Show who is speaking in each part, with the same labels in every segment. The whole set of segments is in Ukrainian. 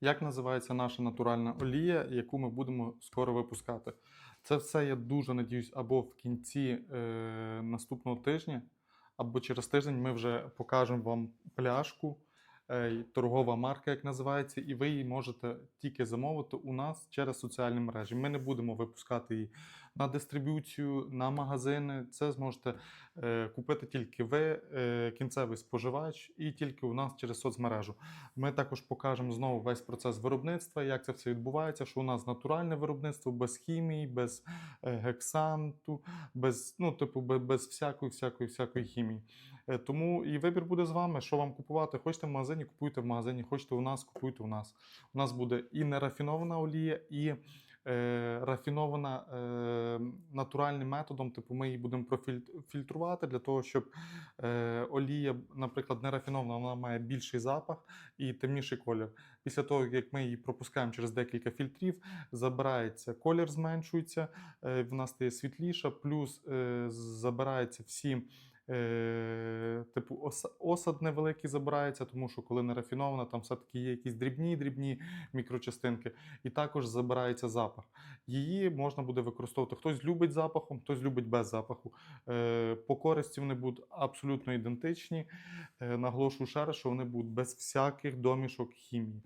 Speaker 1: Як називається наша натуральна олія, яку ми будемо скоро випускати? Це все, я дуже надіюсь, або в кінці е, наступного тижня, або через тиждень ми вже покажемо вам пляшку, торгова марка, як називається, і ви її можете тільки замовити у нас через соціальні мережі. Ми не будемо випускати її на дистриб'юцію, на магазини. Це зможете е, купити тільки ви, е, кінцевий споживач, і тільки у нас через соцмережу. Ми також покажемо знову весь процес виробництва, як це все відбувається, що у нас натуральне виробництво без хімії, без е, гексанту, без, ну, типу, без, всякої, всякої, всякої хімії. Е, Тому і вибір буде з вами, що вам купувати. Хочете в магазині, купуйте в магазині, хочете у нас, купуйте у нас. У нас буде і нерафінована олія, і е, рафінована е, натуральним методом. Типу, ми її будемо профільтрувати для того, щоб е, олія, наприклад, нерафінована, вона має більший запах і темніший колір. Після того, як ми її пропускаємо через декілька фільтрів, забирається колір, зменшується, е, вона стає світліша, плюс е, забираються всі. Е, типу, осад невеликий забирається, тому що коли не рафінована, там все-таки є якісь дрібні дрібні мікрочастинки, і також забирається запах. Її можна буде використовувати. Хтось любить запахом, хтось любить без запаху. Е, по користі вони будуть абсолютно ідентичні. Е, наголошую ще раз, що вони будуть без всяких домішок хімії.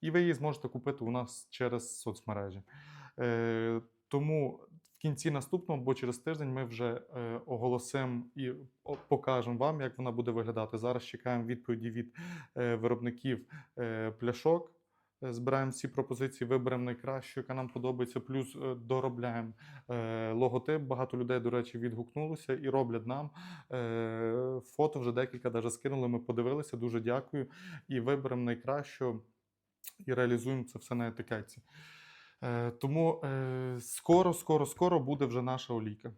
Speaker 1: І ви її зможете купити у нас через соцмережі. Е, тому кінці наступного, або через тиждень, ми вже е, оголосимо і покажемо вам, як вона буде виглядати. Зараз чекаємо відповіді від е, виробників е, пляшок. Збираємо всі пропозиції, виберемо найкращу, яка нам подобається, плюс доробляємо логотип. Багато людей, до речі, відгукнулося і роблять нам. Фото вже декілька даже скинули. Ми подивилися. Дуже дякую. І виберемо найкращу і реалізуємо це все на етикетці. Е, тому е, скоро, скоро, скоро буде вже наша олійка.